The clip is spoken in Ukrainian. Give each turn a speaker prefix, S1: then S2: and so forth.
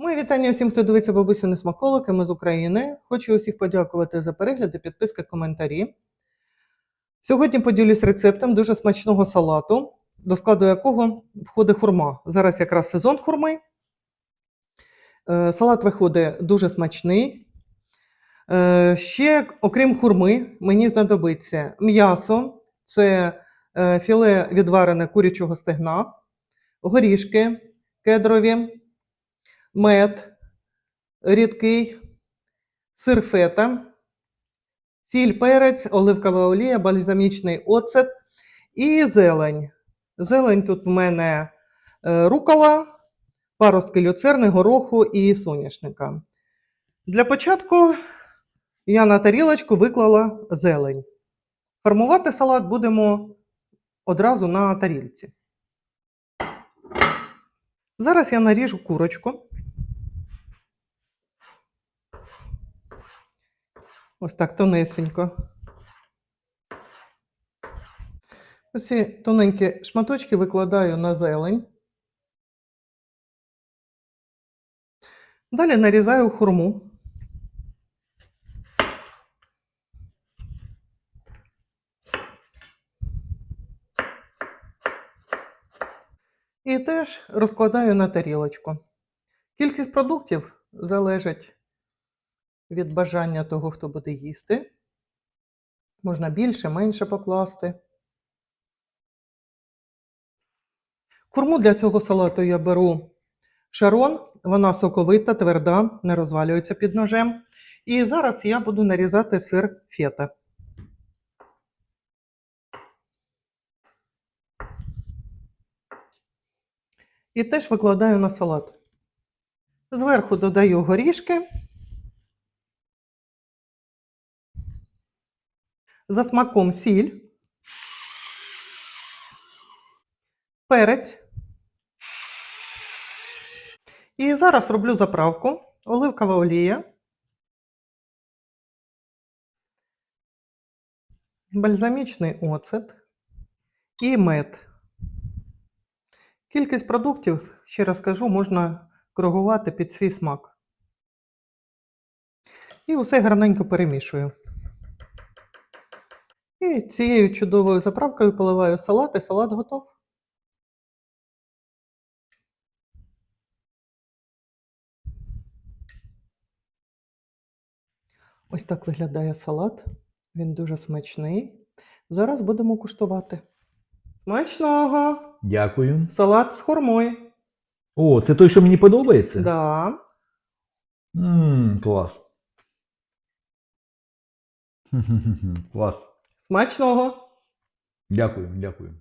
S1: Мої вітання всім, хто дивиться бабусіни смаколики. Ми з України. Хочу усіх подякувати за перегляди, підписки, коментарі. Сьогодні поділюсь рецептом дуже смачного салату, до складу якого входить хурма. Зараз якраз сезон хурми. Е, Салат виходить дуже смачний. Е, Ще, окрім хурми, мені знадобиться м'ясо, це е, філе відварене курячого стегна, горішки кедрові, мед рідкий, сир фета, сіль, перець, оливкова олія, бальзамічний оцет і зелень. Зелень тут в мене е, рукола, паростки люцерни, гороху і соняшника. Для початку я на тарілочку виклала зелень. Формувати салат будемо одразу на тарілці. Зараз я наріжу курочку. Ось так тонесенько. Ось ці тоненькі шматочки викладаю на зелень. Далі нарізаю хурму. І теж розкладаю на тарілочку. Кількість продуктів залежить від бажання того, хто буде їсти. Можна більше, менше покласти. Курму для цього салату я беру шарон, вона соковита, тверда, не розвалюється під ножем. І зараз я буду нарізати сир фета. І теж викладаю на салат. Зверху додаю горішки. За смаком сіль, перець. І зараз роблю заправку, оливкова олія, бальзамічний оцет і мед. Кількість продуктів, ще раз кажу, можна коригувати під свій смак. І усе гарненько перемішую. І цією чудовою заправкою поливаю салат, і салат готов. Ось так виглядає салат. Він дуже смачний. Зараз будемо куштувати. Смачного!
S2: Дякую.
S1: Салат з хурмою.
S2: О, це той, що мені подобається?
S1: Да.
S2: Ммм, клас. Клас.
S1: Смачного!
S2: Дякую, дякую.